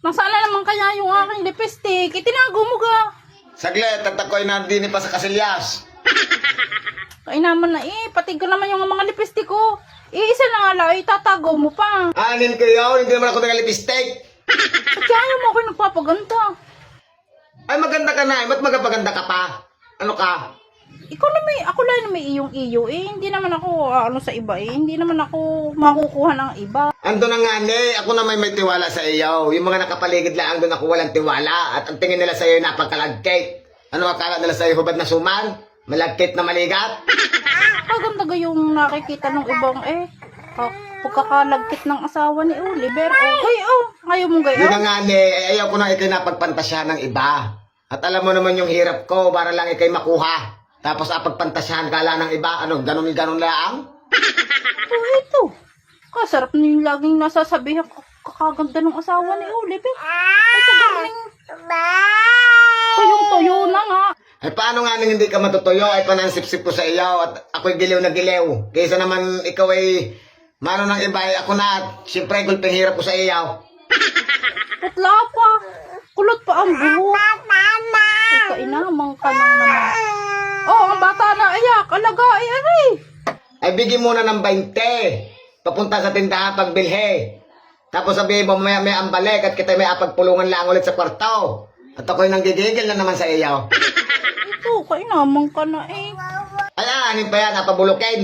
Nasaan na naman kaya yung aking lipstick? Itinago mo ga. Saglit, at ako'y nandini pa sa kasilyas. Ay naman na eh, pati ko naman yung mga lipstick ko. Eh, isa na nga lang, itatago mo pa. Anin kayo, hindi naman ako nag-lipstick. At kaya mo ako nagpapaganda. Ay, maganda ka na. eh. Ba't magpaganda ka pa? Ano ka? Ikaw na may, ako lang na may iyong iyo eh. Hindi naman ako, ah, ano sa iba eh. Hindi naman ako makukuha ng iba. Ando na nga ni, ako na may may tiwala sa iyo. Yung mga nakapaligid lang doon ako walang tiwala. At ang tingin nila sa iyo napakalagkit. Ano akala nila sa iyo hubad na suman? Malagkit na maligat? Kaganda ga yung nakikita ng ibang eh. Ka- Pagkakalagkit ng asawa ni Oliver. Okay, oh. Ngayon mong Yun na gayon. nga ni, eh, ayaw ko na ikay napagpantasyahan ng iba. At alam mo naman yung hirap ko para lang ikay makuha. Tapos apagpantasyahan ka lang ng iba. Ano, ganun-ganun lang? Oh, ito. Kasarap na yung laging nasasabihan ko kakaganda ng asawa ni Oliver. Ay, kagaling. Tuyong-tuyo na nga. Ay paano nga nang hindi ka matutuyo ay panansip-sip ko sa iyo at ako'y giliw na giliw. Kaysa naman ikaw ay mano ng iba ay ako na at siyempre gulping hirap ko sa iyo. Putla pa. Kulot pa ang buhok. Ay, kainamang ka nang naman. Oh, ang bata na ayak. Alaga, ay aray. Ay bigyan mo na ng 20. Papunta sa tindahan pagbilhe. Tapos sabihin mo maya maya ang balik at kita may apagpulungan lang ulit sa kwarto. At ako'y nanggigigil na naman sa iyo. Ito, kainamang ka na eh. Ay, anin pa yan, napabulukin.